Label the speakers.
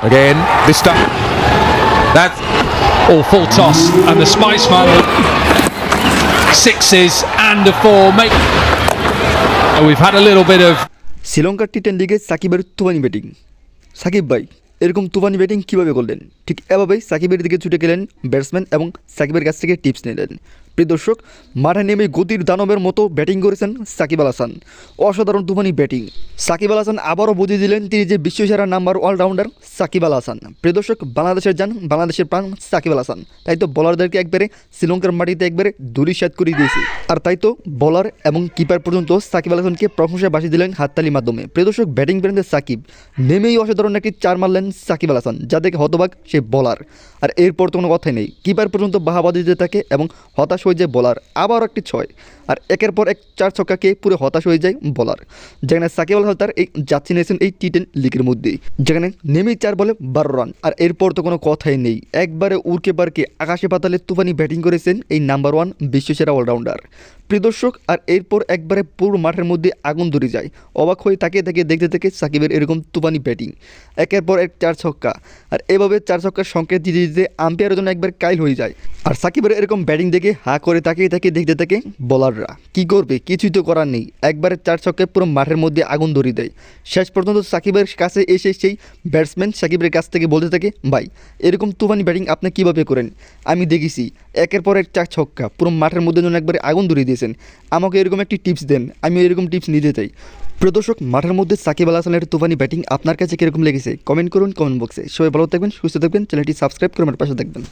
Speaker 1: Again, this time. That
Speaker 2: All full toss, and the Spice Spiceman sixes and a four. Make. Oh, we've had a little bit of
Speaker 3: শ্রীলঙ্কার T ten লিগে সাকিবের তুফানি batting Shakib ভাই এরকম তুফানি batting কীভাবে করলেন ঠিক এভাবেই সাকিবের দিকে ছুটে গেলেন ব্যাটসম্যান এবং সাকিবের কাছ থেকে টিপস নিলেন প্রিয় দর্শক, মাঠে নেমে গতির দানবের মতো ব্যাটিং করেছেন সাকিব আল হাসান। অসাধারণ তুফানি ব্যাটিং। সাকিব আল হাসান আবারও বুঝিয়ে দিলেন তিনি যে বিশ্বসেরা নাম্বার অলরাউন্ডার সাকিব আল হাসান। প্রিয় দর্শক, বাংলাদেশের যান, বাংলাদেশের প্রাণ সাকিব আল হাসান। তাই তো বলারদেরকে একবারে শ্রীলঙ্কার মাটিতে একবারে ধুলিসাত করে দিয়েছে। আর তাই তো বলার এবং কিপার পর্যন্ত সাকিব আল হাসানকে প্রশংসা বাসিয়ে দিলেন হাততালির মাধ্যমে। প্রিয় দর্শক, ব্যাটিং ব্র্যান্ডের সাকিব। নেমেই অসাধারণ একটি চার মারলেন সাকিব আল হাসান, যা দেখে হতবাক সে বলার। আর এরপর তো কোনো কথাই নেই। কিপার পর্যন্ত বাহাবাদি দিতে থাকে এবং হতাশ হয়ে যায় বলার আবার একটি ছয়। আর একের পর এক চার ছক্কাকে পুরো হতাশ হয়ে যায় বলার যেখানে সাকিব আল তার এই যাচ্ছি নিয়েছেন এই টি টেন লিগের মধ্যেই। যেখানে নেমেই চার বলে বারো রান আর এরপর তো কোনো কথাই নেই। একবারে উড়কে পারকে আকাশে পাতালে তুফানি ব্যাটিং করেছেন এই নাম্বার ওয়ান বিশ্বসেরা অলরাউন্ডার প্রিয় দর্শক, আর এরপর একবারে পুরো মাঠের মধ্যে আগুন ধরে যায়। অবাক হয়ে তাকে তাকে দেখতে থেকে সাকিবের এরকম তুফানি ব্যাটিং একের পর এক চার ছক্কা। আর এভাবে চার ছক্কার সংকেত দিতে দিতে আম্পায়ারের জন্য একবার কাইল হয়ে যায়। আর সাকিবের এরকম ব্যাটিং দেখে হা করে তাকিয়ে তাকিয়ে দেখতে থাকে বলাররা। কি করবে? কিছুই তো করার নেই। একবারে চার ছক্কায় পুরো মাঠের মধ্যে আগুন ধরিয়ে দেয়। শেষ পর্যন্ত সাকিবের কাছে এসে সেই ব্যাটসম্যান সাকিবের কাছ থেকে বলতে থাকে, ভাই, এরকম তুফানি ব্যাটিং আপনি কীভাবে করেন? আমি দেখেছি, একের পর এক চার ছক্কা পুরো মাঠের মধ্যে যেন একবারে আগুন ধরিয়ে দিয়েছেন। আমাকে এরকম একটি টিপস দেন, আমি এরকম টিপস নিতে চাই। প্রদর্শক, মাঠের মধ্যে সাকিব আল হাসানের তুফানি ব্যাটিং আপনার কাছে কীরকম লেগেছে? কমেন্ট করুন কমেন্ট বক্সে সবাই ভালো থাকবেন, সুস্থ থাকবেন চ্যানেলটি সাবস্ক্রাইব করে আমার পাশে থাকবেন।